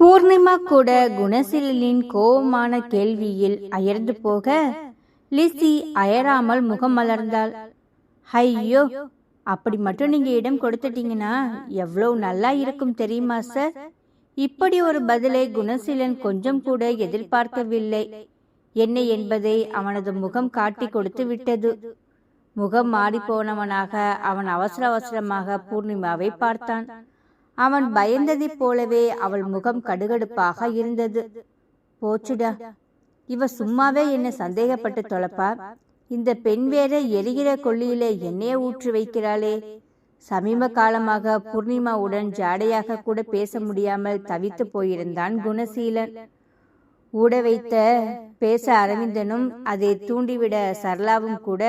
பூர்ணிமா கூட குணசீலனின் கோபமான கேள்வியில் அயர்ந்து போக லிசி அயராமல் முகம் மலர்ந்தாள். ஐயோ அப்படி மட்டும் நீங்க இடம் கொடுத்துட்டீங்கன்னா எவ்வளோ நல்லா இருக்கும் தெரியுமா சார்? இப்படி ஒரு பதிலை குணசீலன் கொஞ்சம் கூட எதிர்பார்க்கவில்லை. என்ன என்பதை அவனது முகம் காட்டி கொடுத்து விட்டது. முகம் மாறிப்போனவனாக அவன் அவசர அவசரமாக பூர்ணிமாவை பார்த்தான். அவன் பயந்ததைப் போலவே அவள் முகம் கடுகடுப்பாக இருந்தது. போச்சுடா. இவ சும்மாவே என்ன சந்தேகப்பட்டு தொலைப்பா. இந்த பெண் வேற எரிகிற கொல்லியில எண்ணெயை ஊற்றி வைக்கிறாளே. சமீப காலமாக பூர்ணிமாவுடன் ஜாடையாக கூட பேச முடியாமல் தவித்து போயிருந்தான் குணசீலன். ஊட வைத்த பேச அரவிந்தனும் அதை தூண்டிவிட சரளாவும் கூட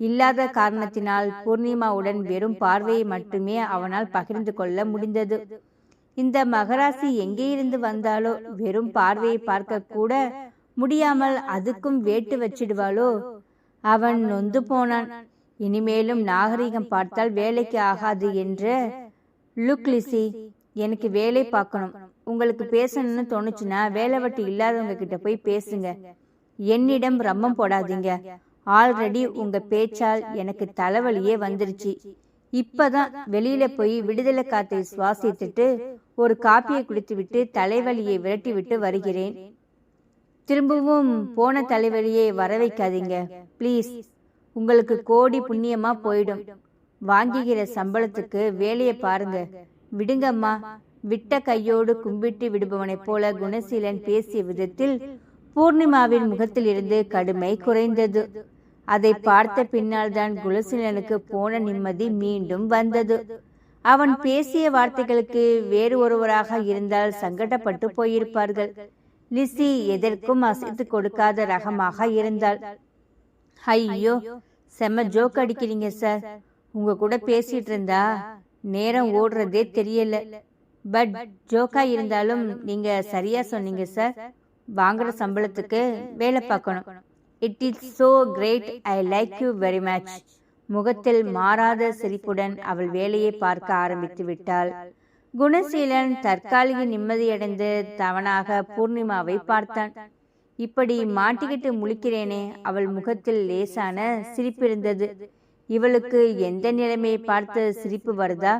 இல்லாத காரணத்தினால் பூர்ணிமாவுடன் வெறும் பார்வையை மட்டுமே அவனால் பகிர்ந்து கொள்ள முடிந்தது. இந்த மகராசி எங்கே இருந்து வந்தாலோ வெறும் பார்வையை பார்க்க கூட முடியாமல் அதுக்கும் வேட்டு வச்சிடுவாளோ? அவன் நொந்து போனான். இனிமேலும் நாகரிகம் பார்த்தால் வேலைக்கு ஆகாது என்ற லுக் லிசி எனக்கு வேலை பார்க்கணும். உங்களுக்கு பேசணும்னு தோணுச்சுன்னா வேலை வட்டி இல்லாதவங்க கிட்ட போய் பேசுங்க. என்னிடம் ரம்மம் போடாதீங்க. ஆல்ரெடி உங்க பேச்சால் எனக்கு தலைவலியே வந்துருச்சு. இப்பதான் வெளியில போய் விடுதலை காத்தை சுவாசித்துட்டு ஒரு காப்பியை குடித்துவிட்டு தலைவலியை விரட்டி விட்டு வருகிறேன். திரும்பவும் போன தலைவலியை வர வைக்காதீங்க ப்ளீஸ். உங்களுக்கு கோடி புண்ணியமா போயிடும். வாங்குகிற சம்பளத்துக்கு வேலையை பாருங்க. விடுங்கம்மா. விட்ட கையோடு கும்பிட்டு விடுபவனைப் போல குணசீலன் பேசிய விதத்தில் பூர்ணிமாவின் முகத்திலிருந்து கடுமை குறைந்தது. அதை பார்த்த பின்னால் தான் போன நிம்மதி மீண்டும் வந்தது. அவன் பேசிய வார்த்தைகளுக்கு வேறு ஒருவராக இருந்தால் சங்கடப்பட்டு போயிருப்பார்கள். லிசி எதற்கும் அசைத்து கொடுக்காத ரகமாக இருந்தாள். ஐயோ செம்ம ஜோக் அடிக்கிறீங்க சார். உங்க கூட பேசிட்டு இருந்தா நேரம் ஓடுறதே தெரியல. பட் ஜோக்கா இருந்தாலும் நீங்க சரியா சொன்னீங்க சார். வாங்குற சம்பளத்துக்கு வேலை பார்க்கணும். It is so great I like you very much முகத்தில் மாறாத சிரிப்புடன் அவள் வேலையை பார்க்க ஆரம்பித்து விட்டாள். குணசீலன் தற்காலிக நிம்மதியடைந்து தவனாக பூர்ணிமாவை பார்த்தான். இப்படி மாட்டிக்கிட்டு முழிக்கிறேனே அவள் முகத்தில் லேசான சிரிப்பிருந்தது இவளுக்கு எந்த நிலைமையை பார்த்து சிரிப்பு வருதா?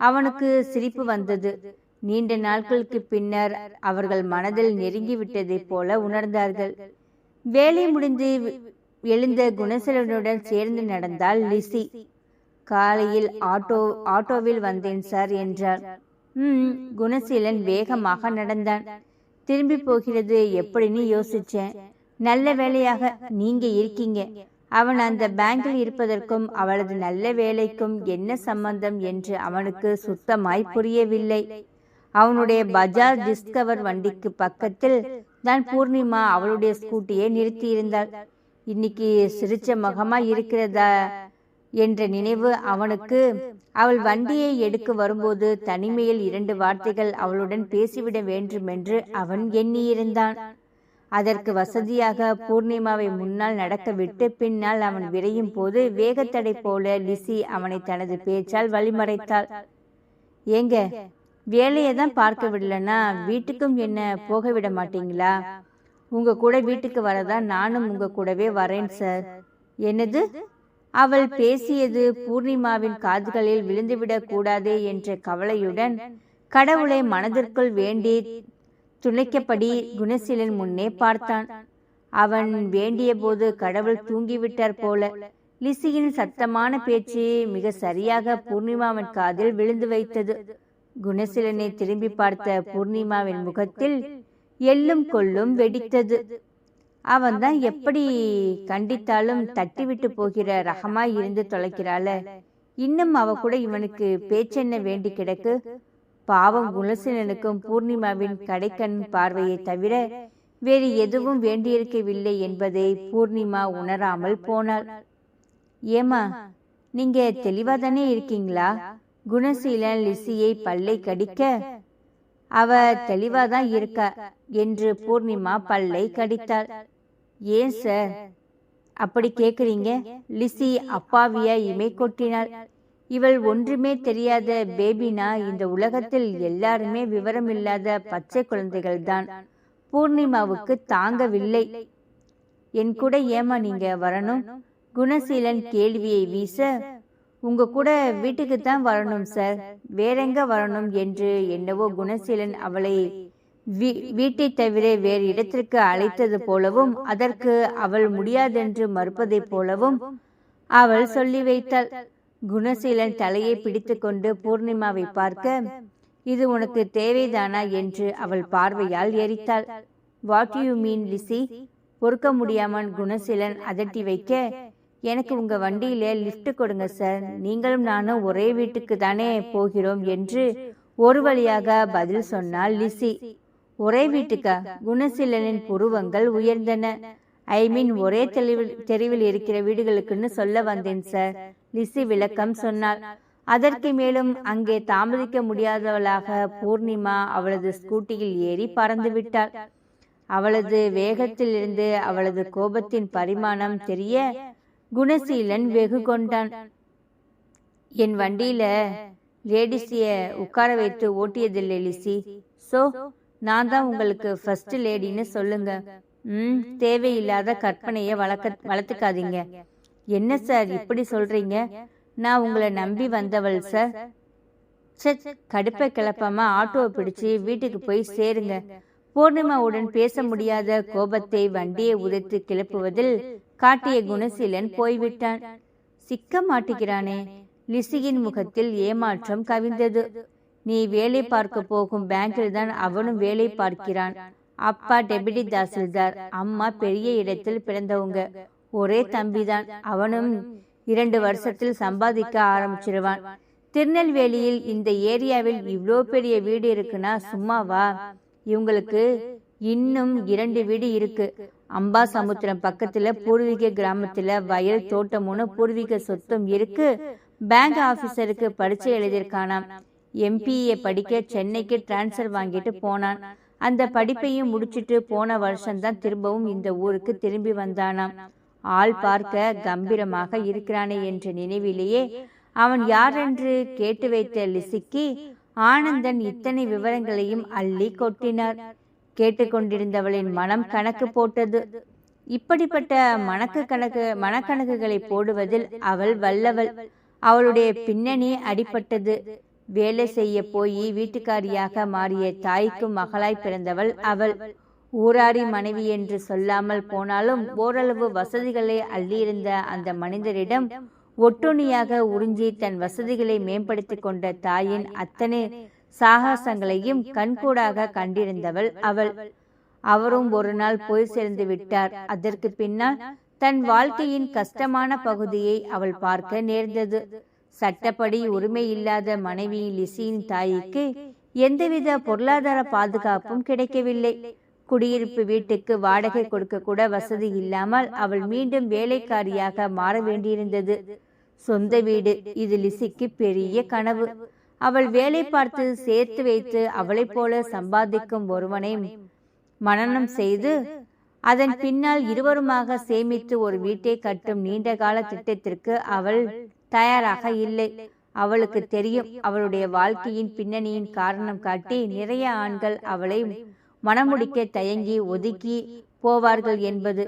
அவனுக்கு சிரிப்பு வந்தது. நீண்ட நாட்களுக்கு பின்னர் அவர்கள் மனதில் நெருங்கிவிட்டதைப் போல உணர்ந்தார்கள். வேலை முடிந்து எழுந்த குணசீலனுடன் சேர்ந்து நடந்தால் லிசி. காலையில் ஆட்டோ ஆட்டோவில் வந்தேன் சார் என்றார். ம் குணசீலன் வேகமாக நடந்தான். திரும்பி போகிறது எப்படின்னு யோசிச்சேன். நல்ல வேலையாக நீங்க இருக்கீங்க. அவன் அந்த பேங்கில் இருப்பதற்கும் அவளது நல்ல வேலைக்கும் என்ன சம்பந்தம் என்று அவனுக்கு சுத்தமாய் புரியவில்லை. அவனுடைய பஜாஜ் டிஸ்கவர் வண்டிக்கு பக்கத்தில் தான் பூர்ணிமா அவளுடைய ஸ்கூட்டியை நிறுத்தியிருந்தாள். இன்னைக்கு சிரிச்ச முகமா இருக்கிறதா என்ற நினைவு அவனுக்கு. அவள் வண்டியை எடுக்க வரும்போது தனிமையில் இரண்டு வார்த்தைகள் அவளுடன் பேசிவிட வேண்டுமென்று அவன் எண்ணியிருந்தான். அதற்கு வசதியாக பூர்ணிமாவை முன்னால் நடக்கவிட்டு பின்னால் அவன் விரையும் போது வேகத்தடை போல லிசி அவனை தனது பேச்சால் வழிமறைத்தாள். ஏங்க வேலையை தான் பார்க்க விடலன்னா வீட்டுக்கும் என்ன போக விட மாட்டீங்களா? உங்க கூட வீட்டுக்கு வரதா நானும் உங்க கூடவே வரேன் சார். என்னது? அவள் பேசியது பூர்ணிமாவின் காதுகளில் விழுந்துவிடக் கூடாதே என்ற கவலையுடன் கடவுளை மனதிற்குள் வேண்டி துணைக்கப்படி குணசீலன் முன்னே பார்த்தான். அவன் வேண்டிய போது கடவுள் தூங்கிவிட்டார் போல. லிசியின் சத்தமான பேச்சு மிக சரியாக பூர்ணிமாவின் காதில் விழுந்து வைத்தது. குணசீலனை திரும்பி பார்த்த பூர்ணிமாவின் முகத்தில் எள்ளும் கொள்ளும் வெடித்தது. அவன்தான் எப்படி கண்டித்தாலும் தட்டிவிட்டு போகிற ரகமாய் இருந்து தொலைக்கிறாள. இன்னும் அவ கூட இவனுக்கு பேச்சென்ன வேண்டி கிடக்கு? பாவம் குணசீலனுக்கும் பூர்ணிமாவின் கடைக்கண் பார்வையை தவிர வேறு எதுவும் வேண்டியிருக்கவில்லை என்பதை பூர்ணிமா உணராமல் போனாள். ஏமா நீங்க தெளிவா தானே இருக்கீங்களா? குணசீலன் லிசியை பல்லை கடிக்க அவ தெளிவாதான் இருக்கா என்று பூர்ணிமா பல்லை கடித்தாள். ஏன் சார்? அப்படி கேக்குறீங்க? லிசி அப்பாவியா இமை கொட்டினாள். இவள் ஒன்றுமே தெரியாத பேபினா இந்த உலகத்தில் எல்லாருமே விவரம் இல்லாத பச்சை குழந்தைகள்தான். பூர்ணிமாவுக்கு தாங்கவில்லை. என் கூட ஏமா நீங்க வரணும்? குணசீலன் கேள்வியை வீச உங்க கூட வீட்டுக்கு தான் வரணும் சார். வேறெங்க வரணும் என்று என்னவோ குணசீலன் அவளை வீ- வீட்டைத் தவிர வேறு இடத்திற்கு அழைத்தது போலவும் அதற்கு அவள் முடியாதென்று மறுப்பதைப் போலவும் அவள் சொல்லி வைத்தாள். குணசீலன் தலையை பிடித்துக்கொண்டு பூர்ணிமாவை பார்க்க இது உனக்கு தேவைதானா என்று அவள் பார்வையால் எரித்தாள். வாட் யூ மீன் லிசி பொறுக்க முடியாமல் குணசீலன் அதட்டி வைக்க எனக்கு உங்க வண்டியில லிஃப்ட் கொடுங்க சார். நீங்களும் நானும் ஒரே வீட்டுக்கு தானே போகிறோம் என்று ஒரு வழியாக பதில் சொன்னாள் லிசி. ஒரே வீட்டுக்கா? குணசீலனின் புருவங்கள் உயர்ந்தன. ஐ மீன் ஒரே தெளிவில் தெருவில் இருக்கிற வீடுகளுக்குன்னு சொல்ல வந்தேன் சார் லிசி விளக்கம் சொன்னாள். அதற்கு மேலும் அங்கே தாமதிக்க முடியாதவளாக பூர்ணிமா அவளது ஸ்கூட்டியில் ஏறி பறந்து விட்டாள். அவளது வேகத்திலிருந்து அவளது கோபத்தின் பரிமாணம் தெரிய குணசீலன் வெகு கொண்டான். என் வண்டியில லேடிஸிய உட்கார வைத்து ஓட்டியதில்லை லிசி. சோ நான் தான் உங்களுக்கு ஃபர்ஸ்ட் லேடின்னு சொல்லுங்க. ம் தேவையில்லாத கற்பனையை வளர்க்க வளர்த்துக்காதீங்க. என்ன சார் இப்படி சொல்றீங்க? நான் உங்களை நம்பி வந்தவள் சார். சட் கடுப்பை கிளப்பாம ஆட்டோவை பிடிச்சு வீட்டுக்கு போய் சேருங்க. பூர்ணிமாவுடன் பேச முடியாத கோபத்தை வண்டியை உதைத்து கிளப்புவதில் காட்டிய குணசீலன் போய்விட்டான். சிக்க மாட்டுகிறானே லிசியின் முகத்தில் ஏமாற்றம் கவிந்தது. நீ வேலை பார்க்க போகும் பேங்கில் தான் அவனும் வேலை பார்க்கிறான். அப்பா டெபிடி தாசில்தார் அம்மா பெரிய இடத்தில் பிறந்தவங்க. ஒரே தம்பிதான் அவனும் இரண்டு வருஷத்தில் சம்பாதிக்க ஆரம்பிச்சிருவான். திருநெல்வேலியில் இந்த ஏரியாவில் இவ்வளோ பெரிய வீடு இருக்குன்னா சும்மாவா? இவங்களுக்கு இன்னும் இரண்டு வீடு இருக்கு. அம்பா சமுத்திரம் பக்கத்துல பூர்வீக கிராமத்துல வயல் தோட்டமுன்னு பூர்வீக சொத்தும் இருக்கு. பேங்க் ஆபீசருக்கு பரீட்சை எழுதியிருக்கானாம். எம்பிஏ படிக்க சென்னைக்கு டிரான்ஸ்ஃபர் வாங்கிட்டு போனான். அந்த படிப்பையும் முடிச்சிட்டு போன வருஷம்தான் திரும்பவும் இந்த ஊருக்கு திரும்பி வந்தானாம். ஆள் பார்க்க கம்பீரமாக இருக்கிறானே என்ற நினைவிலேயே அவன் யாரென்று கேட்டு வைத்த லிசிக்கு ஆனந்தன் இத்தனை விவரங்களையும் அள்ளி கொட்டினார். கேட்டுக்கொண்டிருந்தவளின் மனம் கணக்கு போட்டது. இப்படிப்பட்ட மணக்கு கணக்கு மனக்கணக்குகளை போடுவதில் அவள் வல்லவள். அவளுடைய பின்னணி அடிபட்டது. வேலை செய்ய போய் வீட்டுக்காரியாக மாறிய தாய்க்கும் மகளாய் பிறந்தவள் அவள். ஊராரி மனைவி என்று சொல்லாமல் போனாலும் ஓரளவு வசதிகளை அள்ளியிருந்த அந்த மனிதரிடம் ஒட்டுணியாக உறிஞ்சி தன் வசதிகளை மேம்படுத்தி கொண்ட தாயின் அத்தனை சாகசங்களையும் கண்கூடாக கண்டிருந்தவள் அவள். அவரும் ஒரு நாள் போய் சேர்ந்து விட்டார். அதற்கு பின்னால் தன் வாழ்க்கையின் கஷ்டமான பகுதியை அவள் பார்க்க நேர்ந்தது. சட்டப்படி உரிமை இல்லாத மனைவி லிசியின் தாய்க்கு எந்தவித பொருளாதார பாதுகாப்பும் கிடைக்கவில்லை. குடியிருப்பு வீட்டுக்கு வாடகை கொடுக்க கூட வசதி இல்லாமல் அவள் மீண்டும் வேலைக்காரியாக மாற வேண்டியிருந்தது. சொந்த வீடு இது லிசிக்கு பெரிய கனவு. அவள் வேலை பார்த்து சேர்த்து வைத்து அவளைப் போல சம்பாதிக்கும் ஒருவனை மனனம் செய்து அதன் பின்னால் இருவருமாக சேமித்து ஒரு வீட்டை கட்டும் நீண்டகால திட்டத்திற்கு அவள் தயாராக இல்லை. அவளுக்கு தெரியும் அவளுடைய வாழ்க்கையின் பின்னணியின் காரணம் காட்டி நிறைய ஆண்கள் அவளை மனமுடிக்க தயங்கி ஒதுக்கி போவார்கள் என்பது.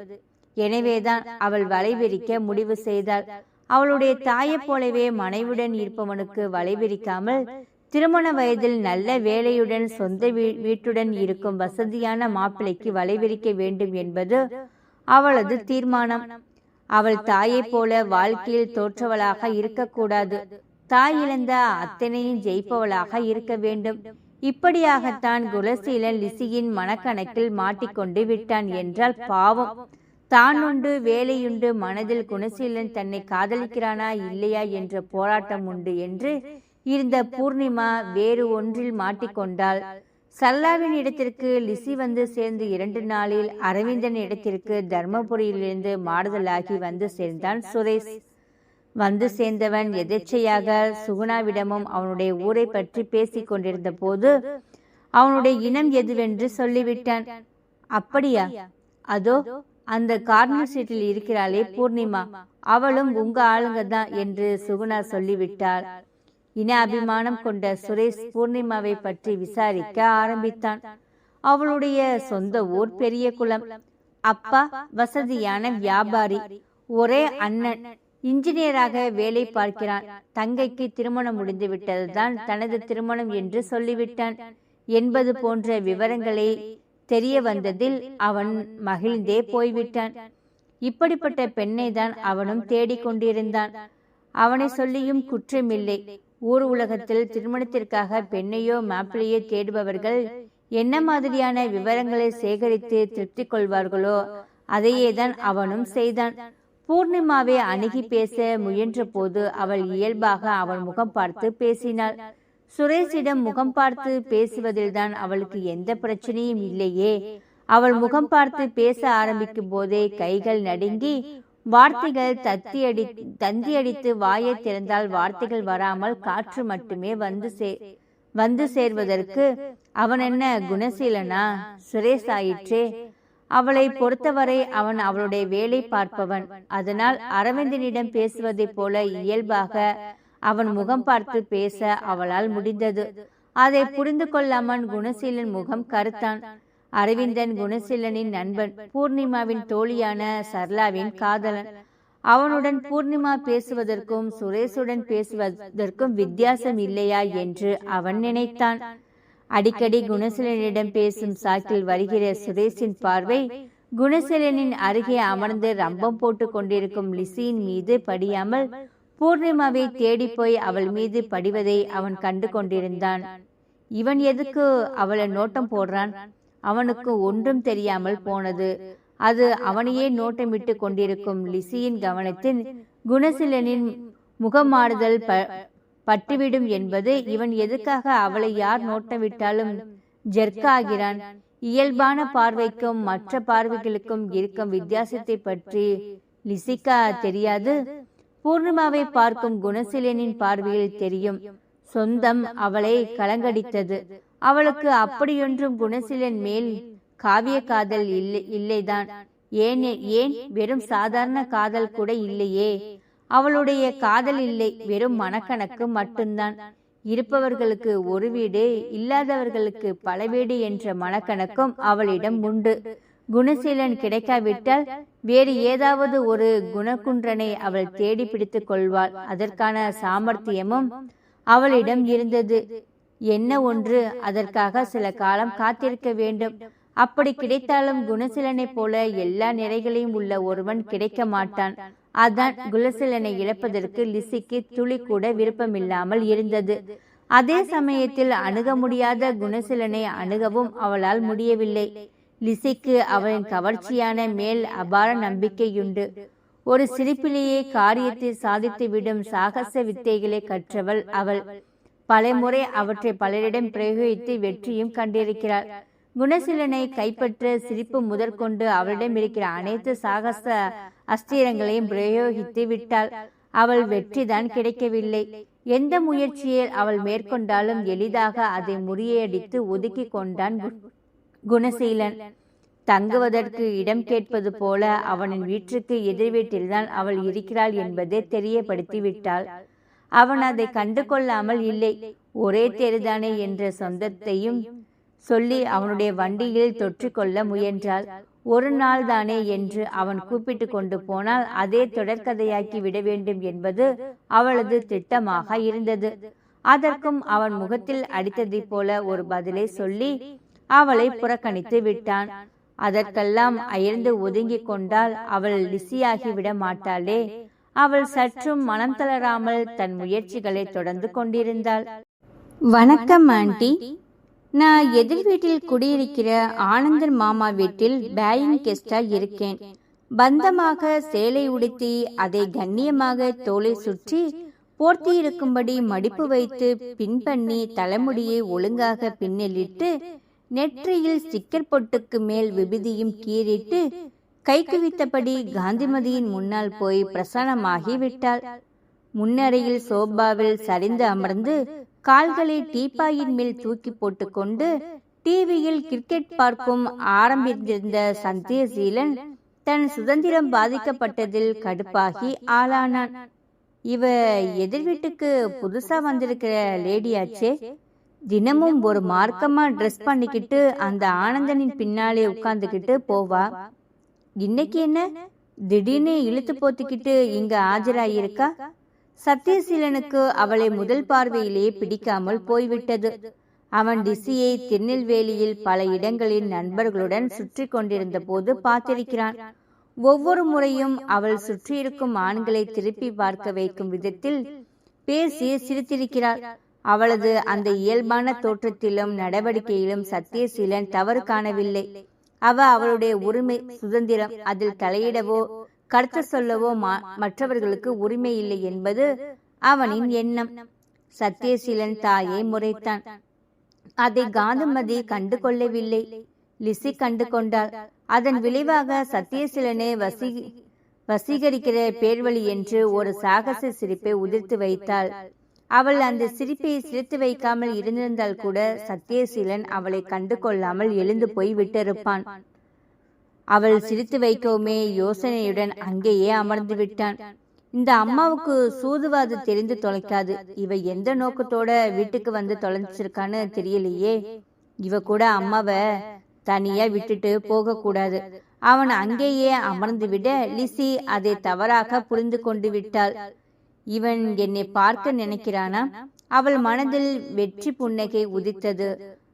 எனவேதான் அவள் வலைவிரிக்க முடிவு செய்தாள். அவளுடைய தாயைப் போலவே மனைவுடன் இருப்பவனுக்கு வலைவிரிக்காமல் திருமண வயதில் நல்ல வேலையுடன் சொந்த வீ- வீட்டுடன் இருக்கும் வசதியான மாப்பிள்ளைக்கு வலைவிரிக்க வேண்டும் என்பது அவளது தீர்மானம். அவள் தாயைப் போல வாழ்க்கையில் தோற்றவளாக இருக்கக்கூடாது. தாய் இழந்த அத்தனையும் ஜெயிப்பவளாக இருக்க வேண்டும். இப்படியாகத்தான் குலசீலன் லிசியின் மனக்கணக்கில் மாட்டிக்கொண்டு விட்டான் என்றால் பாவம். தான் உண்டு வேலையுண்டு மனதில் குணசீலன் தன்னை காதலிக்கிறானா இல்லையா என்ற போராட்டம் உண்டு என்று இருந்த பூர்ணிமா வேறு ஒன்றில் மாட்டிக்கொண்டாள். சல்லாவின் இடத்திற்கு லிசி வந்து சேர்ந்து இரண்டு நாளில் அரவிந்தன் இடத்திற்கு தர்மபுரியிலிருந்து மாறுதலாகி வந்து சேர்ந்தான் சுரேஷ். வந்து சேர்ந்தவன் எதேச்சையாக சுகுணாவிடமும் அவனுடைய ஊரை பற்றி பேசிக் கொண்டிருந்த போது அவனுடைய இனம் எதுவென்று சொல்லிவிட்டான். அப்படியா? அதோ அந்த கார்னர் சீட்டில் இருக்கிறாளே பூர்ணிமா. அவளும் உங்க ஆளுங்க தான் என்று சுகுணா சொல்லிவிட்டாள். இன அபிமானம் கொண்ட சுரேஷ் பூர்ணிமாவை பற்றி விசாரிக்க ஆரம்பித்தான். அவளுடைய சொந்த ஊர் பெரிய குளம். அப்பா வசதியான வியாபாரி. ஒரே அண்ணன். இன்ஜினியராக வேலை பார்க்கிறான். தங்கைக்கு திருமணம் முடிந்து விட்டதுதான் தனது திருமணம் என்று சொல்லிவிட்டான். என்பது போன்ற விவரங்களை தெரிய வந்ததில் அவன் மகிழ்ந்தே போய்விட்டான். இப்படிப்பட்ட பெண்ணை தான் அவனும் தேடிக்கொண்டிருந்தான் அவனை சொல்லியும் குற்றமில்லை. ஊர் உலகத்தில் திருமணத்திற்காக பெண்ணையோ மாப்பிள்ளையோ தேடுபவர்கள் என்ன மாதிரியான விவரங்களை சேகரித்து திருப்தி கொள்வார்களோ அதையே தான் அவனும் செய்தான். பூர்ணிமாவை அணுகி பேச முயன்ற போது அவள் இயல்பாக அவன் முகம் பார்த்து பேசினாள். சுரேஷிடம் முகம் பார்த்து பேசுவதில்தான் அவளுக்கு எந்த பிரச்சனையும் இல்லையே. அவள் முகம் பார்த்து பேச ஆரம்பிக்கும் போதே கைகள் நடுங்கி வார்த்தைகள் தத்தி அடி தந்தி அடித்து வாயை திறந்தால் வார்த்தைகள் வராமல் காற்று மட்டுமே வந்து சே வந்து சேர்வதற்கு அவன் என்ன குணசீலனா? சுரேஷ் ஆயிற்றே. அவளை பொறுத்தவரை அவன் அவளுடைய வேலை பார்ப்பவன். அதனால் அரவிந்தனிடம் பேசுவதைப் போல இயல்பாக அவன் முகம் பார்த்து பேச அவளால் முடிந்தது. அதை புரிந்து கொள்ளாமல் குணசீலன் முகம் கருத்தான். அரவிந்தன் குணசீலனின் நண்பன். பூர்ணிமாவின் தோழியான சர்லாவின் காதலன். அவனுடன் பூர்ணிமா பேசுவதற்கும் சுரேஷுடன் பேசுவதற்கும் வித்தியாசம் இல்லையா என்று அவன் நினைத்தான். அடிக்கடி குணசீலனிடம் பேசும் சாக்கில் வருகிற சுரேஷின் பார்வை குணசீலனின் அருகே அமர்ந்து ரம்பம் போட்டு கொண்டிருக்கும் லிசியின் மீது படியாமல் பூர்ணிமாவை தேடி போய் அவள் மீது படிவதை அவன் கண்டு கொண்டிருந்தான் இவன் எதுக்கு அவளை நோட்டம் போடுறான்? அவனுக்கு ஒன்றும் தெரியாமல் போனது. அது அவனையே நோட்டமிட்டு கொண்டிருக்கும் லிசியின் கவனத்தில் குணசீலனின் முகமாறுதல் ப பட்டுவிடும் என்பது இவன் எதுக்காக அவளை யார் நோட்டமிட்டாலும் ஜெர்க்காகிறான். இயல்பான பார்வைக்கும் மற்ற பார்வைகளுக்கும் இருக்கும் வித்தியாசத்தை பற்றி லிசிக்கா தெரியாது. பூர்ணிமாவை பார்க்கும் குணசீலனின் பார்வையில் தெரியும். சொந்தம் அவளை கலங்கடித்தது. அவளுக்கு அப்படியொன்றும் குணசீலன் மேல் காவிய காதல் இல்லை இல்லைதான். ஏன் ஏன் வெறும் சாதாரண காதல் கூட இல்லையே? அவளுடைய காதல் இல்லை வெறும் மனக்கணக்கு மட்டும்தான். இருப்பவர்களுக்கு ஒரு வீடு இல்லாதவர்களுக்கு பல வீடு என்ற மனக்கணக்கும் அவளிடம் உண்டு. குணசீலன் கிடைக்காவிட்டால் வேறு ஏதாவது ஒரு குணகுன்றனை அவள் தேடி பிடித்துக் கொள்வாள். அதற்கான சாமர்த்தியமும் அவளிடம் இருந்தது. என்ன ஒன்று? அதற்காக சில காலம் காத்திருக்க வேண்டும். அப்படி கிடைத்தாலும் குணசீலனைப் போல எல்லா நிறைகளையும் உள்ள ஒருவன் கிடைக்க மாட்டான். அதான் குணசீலனை இழப்பதற்கு லிசிக்கு துளி கூட விருப்பமில்லாமல் இருந்தது. அதே சமயத்தில் அணுக முடியாத குணசீலனை அணுகவும் அவளால் முடியவில்லை. லிசைக்கு அவளின் கவர்ச்சியான மேல் அபார நம்பிக்கையுண்டு. ஒரு சிரிப்பிலேயே காரியத்தை சாதித்துவிடும் சாகச வித்தைகளை கற்றவள் அவள். பலமுறை அவற்றை பலரிடம் பிரயோகித்து வெற்றியும் கண்டிருக்கிறாள். குணசீலனை கைப்பற்ற சிரிப்பு முதற்கொண்டு அவளிடம் இருக்கிற அனைத்து சாகச அஸ்திரங்களையும் பிரயோகித்து விட்டாள். அவள் வெற்றிதான் கிடைக்கவில்லை. எந்த முயற்சியில் அவள் மேற்கொண்டாலும் எளிதாக அதை முறியடித்து ஒதுக்கி கொண்டான் குணசீலன். தங்குவதற்கு இடம் கேட்பது போல அவனின் வீட்டிற்கு எதிர் வீட்டில்தான் அவள் இருக்கிறாள் என்பதை தெரியப்படுத்தி விட்டாள் அவன் அதை கண்டு கொள்ளாமல் இல்லை. ஒரே தெருதானே என்ற சொந்தத்தையும் சொல்லி அவனுடைய வண்டியில் தொற்றிக்கொள்ள முயன்றாள். ஒரு நாள் தானே என்று அவன் கூப்பிட்டு கொண்டு போனால் அதே தொடர்கதையாக்கி விட வேண்டும் என்பது அவளது திட்டமாக இருந்தது. அதற்கும் அவன் முகத்தில் அடித்ததைப் போல ஒரு பதிலை சொல்லி அவளை புறக்கணித்து விட்டான். அதற்கெல்லாம் அயர்ந்து ஒதுங்கிக் கொண்டால் அவள் லிசியாகிவிட மாட்டாளே. அவள் சற்றும் மனம் தளராமல் தன் முயற்சிகளை தொடர்ந்து கொண்டிருந்தாள். வணக்கம் ஆண்டி. நான் எதிர் வீட்டில் குடியிருக்கிற ஆனந்தர் மாமா வீட்டில் பேயிங் கெஸ்டா இருக்கேன். பந்தமாக சேலை உடுத்தி அதை கண்ணியமாக தோலை சுற்றி போர்த்தி இருக்கும்படி மடிப்பு வைத்து பின்பண்ணி தலைமுடியை ஒழுங்காக பின்னலிட்டு நெற்றியில் ஸ்டிக்கர் பொட்டுக்கு மேல் விபதியும் கீறிட்டு கை குவித்தபடி காந்திமதியின் முன்னால் போய் பிரசன்னமாகி விட்டாள் முன்னறையில் சோபாவில் சரிந்து அமர்ந்து கால்களை டீப்பாயின் மேல் தூக்கி போட்டுக்கொண்டு டிவியில் கிரிக்கெட் பார்க்கும் ஆரம்பித்திருந்த சந்தியசீலன் தன் சுதந்திரம் பாதிக்கப்பட்டதில் கடுப்பாகி ஆளானான். இவ எதிர் வீட்டுக்கு புதுசா வந்திருக்கிற லேடியாச்சே தினமும் ஒரு மார்க்கமா ட்ரெஸ் பண்ணிக்கிட்டு அந்த ஆனந்தனின் பின்னாலே உட்கார்ந்துக்கிட்டு போவா. இன்னைக்கு என்ன? திடீர்னு இழுத்து போத்திக்கிட்டு இங்க ஆஜராயிருக்கா? சத்யசீலனுக்கு அவளை முதல் பார்வையிலேயே பிடிக்காமல் போய்விட்டது. அவன் டிசியை திருநெல்வேலியில் பல இடங்களில் நண்பர்களுடன் சுற்றி கொண்டிருந்த போது பார்த்திருக்கிறான். ஒவ்வொரு முறையும் அவள் சுற்றியிருக்கும் ஆண்களை திருப்பி பார்க்க வைக்கும் விதத்தில் பேசி சிரித்திருக்கிறாள். அவளது அந்த இயல்பான தோற்றத்திலும் நடவடிக்கையிலும் சத்தியசீலன் தவறு காணவில்லை. அவ அவளுடைய உரிமை சுதந்திரம் அதில் தலையிடவோ கருத்து சொல்லவோ மற்றவர்களுக்கு உரிமை இல்லை என்பது அவனின் எண்ணம். சத்தியசீலன் தாயை முறைத்தான். அதை காந்தமதி கண்டு கொள்ளவில்லை. லிசி கண்டு கொண்டாள். அதன் விளைவாக சத்தியசீலனை வசி வசீகரிக்கிற பேர்வழி என்று ஒரு சாகச சிரிப்பை உதிர்த்து வைத்தாள். அவள் அந்த சிரிப்பை சிரித்து வைக்காமல் இருந்திருந்தால் கூட சத்தியசீலன் அவளை கண்டு கொள்ளாமல் எழுந்து போய் விட்டிருப்பான். அவள் சிரித்து வைக்கவுமே யோசனையுடன் அங்கேயே அமர்ந்து விட்டான். இந்த அம்மாவுக்கு சூதுவாது தெரிந்து தொலைக்காது. இவ எந்த நோக்கத்தோட வீட்டுக்கு வந்து தொலைச்சிருக்கான்னு தெரியலையே? இவ கூட அம்மாவை தனியா விட்டுட்டு போக கூடாது. அவன் அங்கேயே அமர்ந்து விட லிசி அதை தவறாக புரிந்து கொண்டு விட்டாள். இவன் என்னை பார்க்க நினைக்கிறானா? அவள் மனதில் வெற்றி புன்னகை உதித்தது.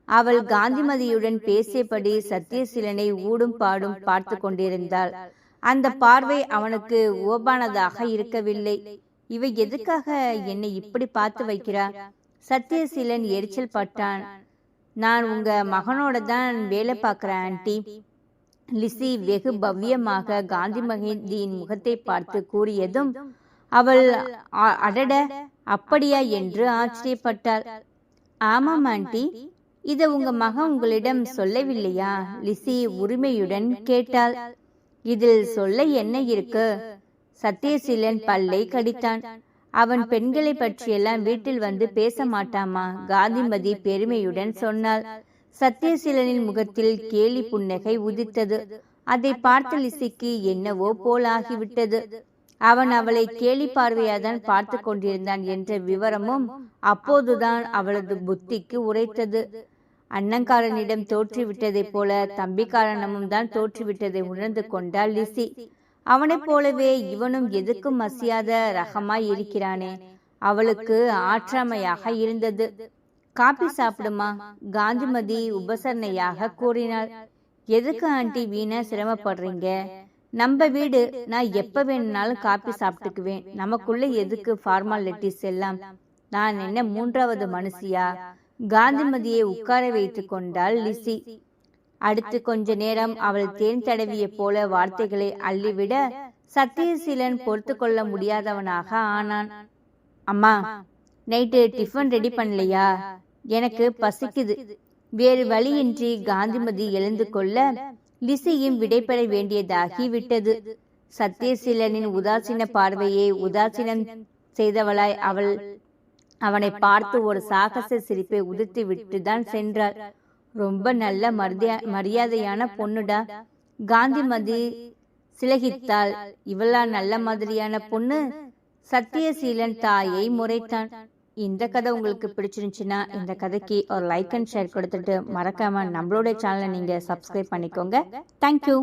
அவள் காந்திமதியுடன் பேசியபடி சத்தியசீலனை ஊடும் பாடும் பார்த்து கொண்டிருந்தாள். அந்த பார்வை அவனுக்கு ஓபானதாக இருக்கவில்லை. இவ எதுக்காக என்னை இப்படி பார்த்து வைக்கிறா? சத்தியசீலன் எரிச்சல் பட்டான். நான் உங்க மகனோட தான் வேலை பார்க்கிறேன் ஆண்டி. லிசி வெகு பவ்யமாக காந்தி மகிந்தியின் முகத்தை பார்த்து கூறியதும் அவள் "அ- அடட அப்படியா என்று ஆச்சரியப்பட்டாள். ஆமாம் ஆண்டி இத உங்க மகன் உங்களிடம் சொல்லவில்லையா? லிசி உரிமையுடன் கேட்டாள். இதில் சொல்ல என்ன இருக்கு? சத்தியசீலன் பல்லை கடித்தான். அவன் பெண்களை பற்றியெல்லாம் வீட்டில் வந்து பேச மாட்டாமா? காந்திமதி பெருமையுடன் சொன்னாள். சத்தியசீலனின் முகத்தில் கேலி புன்னகை உதித்தது. அதை பார்த்த லிசிக்கு என்னவோ போல் ஆகிவிட்டது அவன் அவளை கேலி பார்வையாதான் பார்த்து கொண்டிருந்தான் என்ற விவரமும் அப்போதுதான் அவளது புத்திக்கு உரைத்தது. அண்ணங்காரனிடம் தோற்றுவிட்டதைப் போல தம்பிக்காரனமும் தான் தோற்றுவிட்டதை உணர்ந்து கொண்டாள் லிசி. அவனைப் போலவே இவனும் எதுக்கும் மசியாத ரகமாய் இருக்கிறானே. அவளுக்கு ஆற்றாமையாக இருந்தது. காபி சாப்பிடுமா? காந்திமதி உபசரணையாக கூறினாள். எதுக்கு ஆண்டி வீணா சிரமப்படுறீங்க? நம்ம வீடு நான் எப்ப வேணும்னாலும் காப்பி சாப்பிட்டுக்குவேன். நமக்குள்ள எதுக்கு ஃபார்மாலிட்டிஸ் எல்லாம்? நான் என்ன மூன்றாவது மனுஷியா? காந்திமதியை உட்கார வைத்து கொண்டாள் லிசி. அடுத்து கொஞ்ச நேரம் அவள் தேன் தடவிய போல வார்த்தைகளை அள்ளிவிட சத்தியசீலன் பொறுத்து கொள்ள முடியாதவனாக ஆனான். அம்மா நைட்டு டிஃபன் ரெடி பண்ணலையா? எனக்கு பசிக்குது. வேறு வழியின்றி காந்திமதி எழுந்து கொள்ள லிசியும் விடைபெற வேண்டியதாகி விட்டது சத்தியசீலனின் உதாசீன பார்வையை உதாசீனம் செய்தவளாய் அவள் அவனை பார்த்து ஒரு சாகச சிரிப்பை உதிர்த்து விட்டுதான் சென்றாள். ரொம்ப நல்ல மரியா மரியாதையான பொண்ணுடா. காந்திமதி சிலகித்தாள். இவளா நல்ல மாதிரியான பொண்ணு. சத்தியசீலன் தாயை முறைத்தான். இந்த கதை உங்களுக்கு பிடிச்சிருந்துச்சுன்னா இந்த கதைக்கு ஒரு லைக் அண்ட் ஷேர் கொடுத்துட்டு மறக்காம நம்மளோட சேனலை நீங்க சப்ஸ்கிரைப் பண்ணிக்கோங்க. தேங்க்யூ